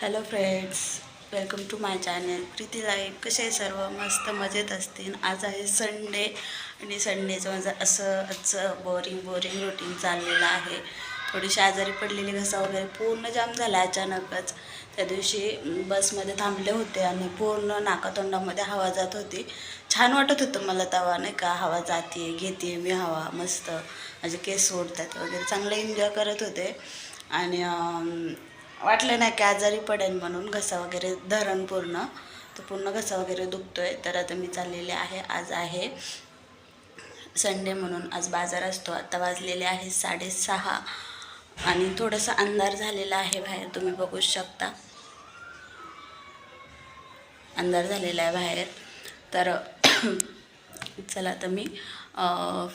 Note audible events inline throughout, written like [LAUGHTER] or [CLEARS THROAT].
Hello friends welcome to my channel Preeti life कसे आहे सर्व? मस्त मजेत असतील. आज आहे संडे आणि संडेचं माझं असं आजचं बोरिंग बोरिंग रुटीन चाललेलं आहे. थोडीशी आजारी पडलेली घसा वगैरे पूर्ण जाम झाला अचानकच. त्या दिवशी बसमध्ये थांबले होते आणि पूर्ण नाकातोंडामध्ये हवा जात होती. छान वाटत होतं मला तवा नाही का? हवा जाते घेते मी हवा मस्त. माझे केस सोडतात वगैरे. चांगलं एन्जॉय करत होते. आणि वाटलं नाही की आजारी पडेल म्हणून घसा वगैरे धरण पूर्ण. तर पूर्ण घसा वगैरे दुखतो आहे तर आता मी चाललेले आहे. आज आहे संडे म्हणून. आज बाजार असतो. आता वाजलेले आहे साडेसहा आणि थोडंसं अंधार झालेला आहे बाहेर. तुम्ही बघू शकता. अंधार झालेला आहे बाहेर. तर चला आता मी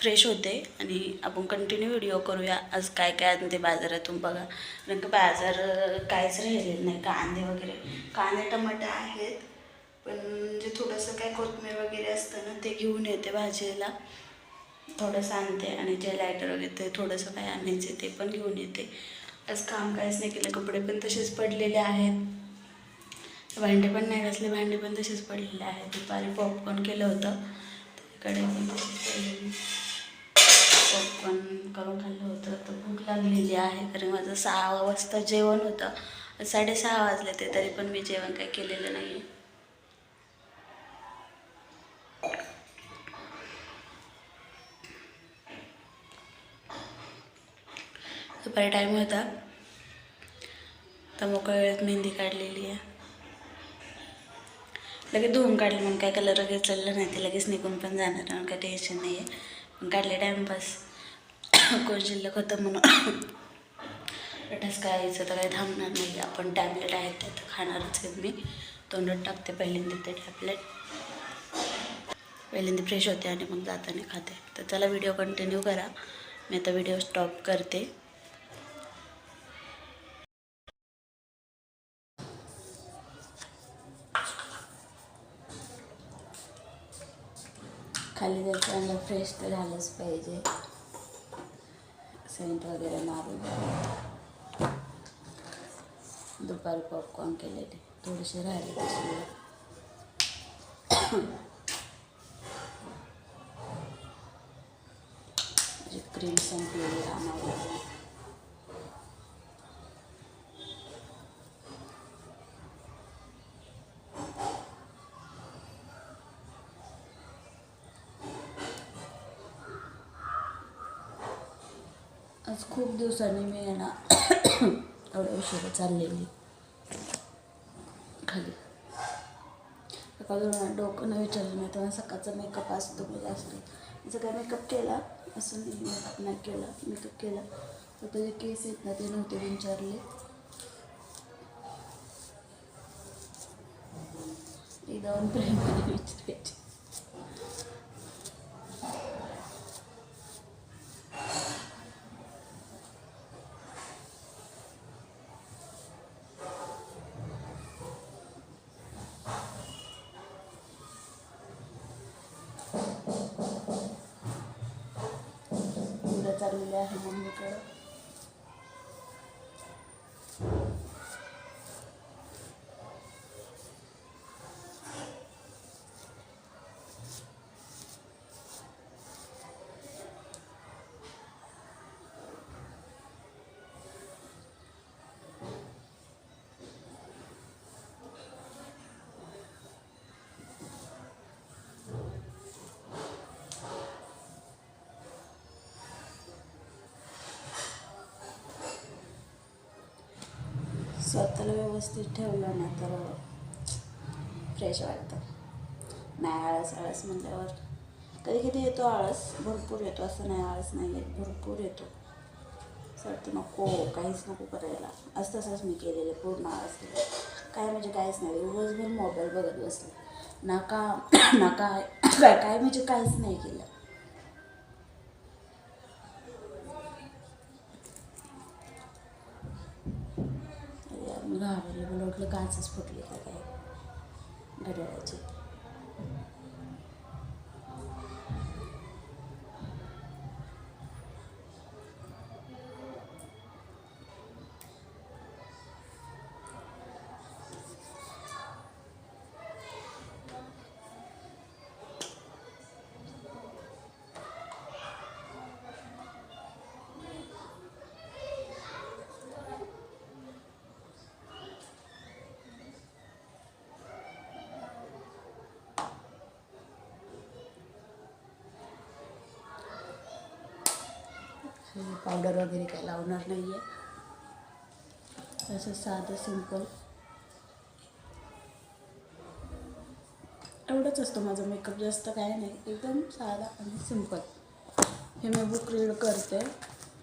फ्रेश होते आणि आपण कंटिन्यू व्हिडिओ करूया. आज काय काय आणते बाजारातून बघा. कारण का बाजार काहीच राहिलेलं नाही. कांदे वगैरे. कांदे टमाटे आहेत. पण जे थोडंसं काय कोथमीर वगैरे असतं ना ते घेऊन येते भाजीला. थोडंसं आणते आणि जे लायटर वगैरे ते थोडंसं काय आणायचे ते पण घेऊन येते. आज काम काहीच नाही केलं. कपडे पण तसेच पडलेले आहेत. भांडे पण नाही घासले भांडे पण तसेच पडलेले आहेत. दुपारी पॉपकॉर्न केलं होतं. कडे पॉपकॉर्न करून खाल्लं होतं. तर भूक लागलेली आहे कारण माझं सहा वाजता जेवण होतं. साडेसहा वाजले ते तरी पण मी जेवण काही केलेलं नाही आहे दुपारी टाईम होता. तर मोकळ्या वेळेत मेहंदी काढलेली आहे. लगेच धुवून काढले म्हणून काय कलर वगैरे चाललं नाही ते लगेच निघून पण जाणार म्हणून काय टेन्शन नाही आहे पण काढले टाईमपास [COUGHS] कोण शिल्लक होतं म्हणून. [COUGHS] रटस खायचं तर काही थांबणार नाही आपण टॅबलेट आहेत ते तर खाणारच आहेत मी. तोंडात टाकते पहिल्यांदा ते टॅबलेट पहिल्यांदा फ्रेश होते आणि मग जाताना खाते. तर चला व्हिडिओ कंटिन्यू करा. मी आता व्हिडिओ स्टॉप करते. खाली जर चांगलं फ्रेश तर झालंच पाहिजे. सेंट वगैरे मारून दुपारी पॉपकॉर्न केलेले थोडेसे राहिले तसे क्रीम [COUGHS] म्हणजे संपलेली आम्हाला आज खूप दिवसांनी मी आहे ना एवढ्या उशिरा चाललेली. खाली. सकाळून डोकं नाही विचारलं नाही तेव्हा सकाळचा मेकअप असतो मी जास्त जर काय मेकअप केला? असं नाही मेकअप नाही केला. मेकअप केला. तर त्याचे केस येत ना ते नव्हते विचारले. एकदा प्रेमाने विचारायचे. उद्या आहे मम्मीकडं. स्वतःला व्यवस्थित ठेवलं ना तर फ्रेश वाटतं. नाही आळस आळस म्हटल्यावर कधी कधी येतो आळस भरपूर येतो. असं नाही आळस नाही येत भरपूर येतो. असं वाटतं नको काहीच नको करायला. असं तसंच मी केलेलं पूर्ण आळस केलं काय म्हणजे काहीच नाही. दिवसभर मोबाईल बघत बसले. ना का ना काय काय काय म्हणजे काहीच नाही केलं. घाबरले मला वाटलं काचच फुटली का काय? घड्याळाची. म्हणजे हे पावडर वगैरे काय लावणार नाही आहे असं साधं सिंपल एवढंच असतं माझं मेकअप जास्त काय नाही. एकदम साधा आणि सिंपल हे मी बुक रीड करते.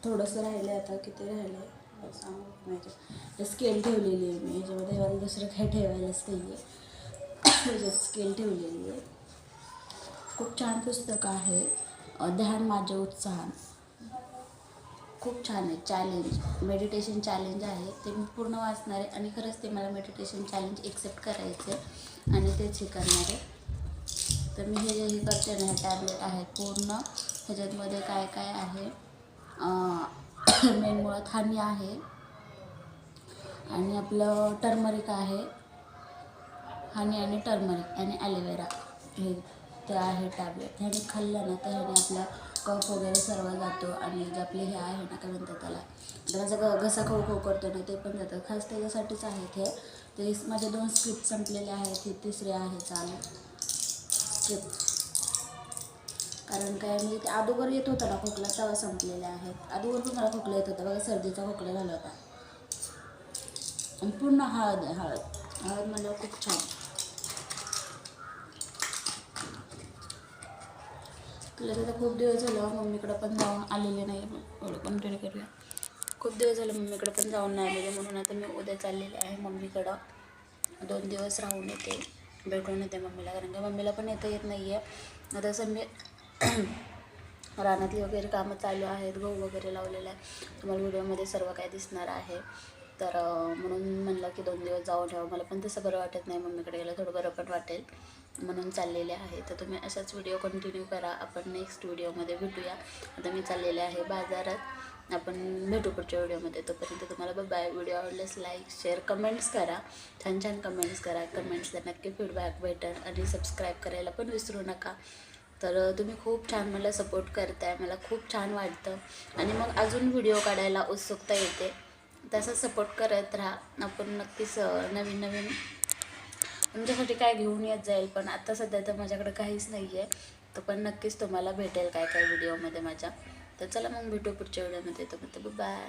थोडंसं राहिलं आहे आता किती राहिलं आहे सांगू माझ्या स्केल ठेवलेली आहे मी. याच्यामध्ये मला दुसरं काही ठेवायलाच नाही आहे स्केल ठेवलेली आहे. खूप छान पुस्तक आहे. ध्यान माझ्या उत्साहान. खूप छान आहे. चॅलेंज मेडिटेशन चॅलेंज आहे. ते मी पूर्ण वाचणार आहे आणि खरंच ते मला मेडिटेशन चॅलेंज एक्सेप्ट करायचं आहे आणि तेच हे करणार आहे. तर मी हे जे हे करते ना हे टॅबलेट आहेत पूर्ण. ह्याच्यातमध्ये काय काय आहे? मेन [COUGHS] मुळात हानी आहे. आणि आपलं टर्मरिक आहे. हानी आणि टर्मरिक आणि ॲलोवेरा हे ते आहे टॅबलेट ह्याने खाल्लं ना तर ह्याने आपल्या कफ वगैरे सर्व जातो आणि जे आपले हे आहे ना काय म्हणतात त्याला त्याचा घसा खो खो करतो ना ते पण जातं. खास त्याच्यासाठीच आहेत हे ते माझे दोन स्क्रिप्ट संपलेले आहेत हे तिसरे आहे चालू. स्क्रिप्ट. कारण काय म्हणजे ते अगोदर येत होता ना खोकला तवा संपलेला आहेत. अगोदर पण मला खोकला येत होता बघा सर्दीचा खोकला झाला होता. आणि पूर्ण हळद आहे हळद. हळद म्हणल्यावर खूप छान. तुला आता खूप दिवस झालं मम्मीकडं पण जाऊन आलेले नाही. एवढं कंटिन्यू करूया खूप दिवस झालं मम्मीकडं पण जाऊन नाही आलेले. म्हणून आता मी उद्या चाललेले आहे मम्मीकडं. दोन दिवस राहून येते. भेटून येते मम्मीला. कारण की मम्मीला पण येता येत नाही आहे आता मी [CLEARS THROAT] रानातली वगैरे कामं चालू आहेत. गहू वगैरे लावलेलं आहे. तुम्हाला व्हिडिओमध्ये सर्व काय दिसणार आहे. तर म्हणून म्हणलं की दोन दिवस जाऊन ठेवा. मला पण तसं बरं वाटत नाही मम्मीकडे गेलं थोडं बरं पण वाटेल. म्हणून चाललेले आहे. तर तुम्ही असाच व्हिडिओ कंटिन्यू करा. आपण नेक्स्ट व्हिडिओमध्ये भेटूया. आता मी चाललेले आहे बाजारात. आपण भेटू पुढच्या व्हिडिओमध्ये. तोपर्यंत तुम्हाला बाय व्हिडिओ आवडल्यास लाईक शेअर कमेंट्स करा. छान छान कमेंट्स करा. कमेंट्सला नक्की फीडबॅक भेटेल आणि सबस्क्राईब करायला पण विसरू नका. तर तुम्ही खूप छान मला सपोर्ट करताय. मला खूप छान वाटतं. आणि मग अजून व्हिडिओ काढायला उत्सुकता येते. तसा सपोर्ट करत राहा. आपण नक्कीच नवीन नवीन तुमच्यासाठी काय घेऊन येत जाईल पण आता सध्या तर माझ्याकडे काहीच नाही आहे तर पण नक्कीच तुम्हाला भेटेल काय काय व्हिडिओमध्ये माझ्या. तर चला मग भेटू पुढच्या व्हिडिओमध्ये तर बाय